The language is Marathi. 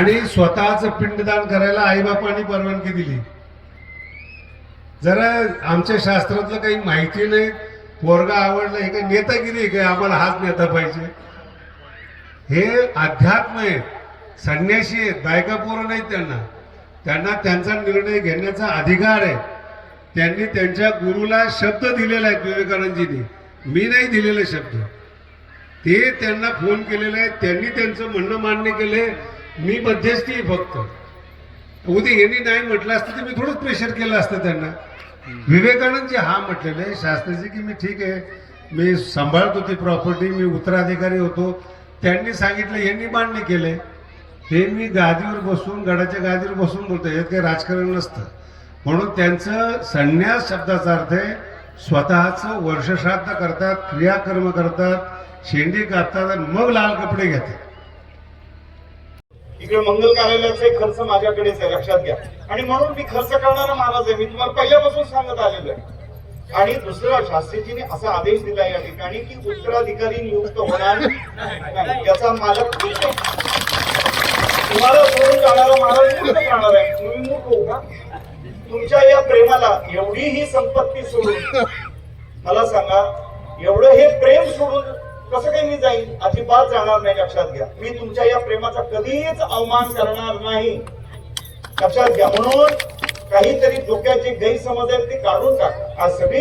आणि स्वतःच पिंडदान करायला आईबापांनी परवानगी दिली. जरा आमच्या शास्त्रातलं काही माहिती नाही पोरगा आवडला हे काही नेतागिरी काय आम्हाला हाच नेता पाहिजे. हे अध्यात्म आहेत संन्यासी आहेत बायका पोरं नाहीत त्यांना. त्यांना त्यांचा निर्णय घेण्याचा अधिकार आहे. त्यांनी त्यांच्या गुरुला शब्द दिलेला आहे विवेकानंदजींनी. मी नाही दिलेले शब्द. ते त्यांना फोन केलेले आहेत त्यांनी त्यांचं म्हणणं मान्य केले मी मध्यस्थी फक्त. उद्या यांनी नाही म्हटलं असतं तर मी थोडंच प्रेशर केलं असतं त्यांना. विवेकानंदजी हा म्हटलेलं आहे शास्त्रीजी की मी ठीक आहे मी सांभाळतो ती प्रॉपर्टी मी उत्तराधिकारी होतो. त्यांनी सांगितलं यांनी मान्य केले हे मी गादीवर बसून गडाच्या गादीवर बसून बोलतो यात काही राजकारण नसतं. म्हणून त्यांचं संन्यास शब्दाचा अर्थ आहे स्वतःचं वर्षश्राद्ध करतात क्रियाकर्म करतात शेंडी कापतात आणि मग लाल कपडे घेतात. इकडे मंगल कार्यालयाचा एक खर्च माझ्याकडेच आहे लक्षात घ्या. आणि म्हणून मी खर्च करणारा महाराज आहे. मी तुम्हाला पहिल्यापासून सांगत आलेलो आहे. आणि दुसरं शास्त्रीजीने असा आदेश दिला या ठिकाणी की उत्तराधिकारी नियुक्त होणार नाही. याचा मालक तुम्हाला सोडून जाणारा महाराज मूर्ख राहणार आहे. तुम्ही मोठो का तुमच्या या प्रेमाला एवढी ही संपत्ती सोडून. मला सांगा एवढं हे प्रेम सोडून कसं काही मी जाईल? अजिबात जाणार नाही लक्षात घ्या. मी तुमच्या या प्रेमाचा कधीच अवमान करणार नाही. लक्षात घ्या. म्हणून काहीतरी डोक्याचे गैरसमज आहेत ते काढून टाका. आज सगळी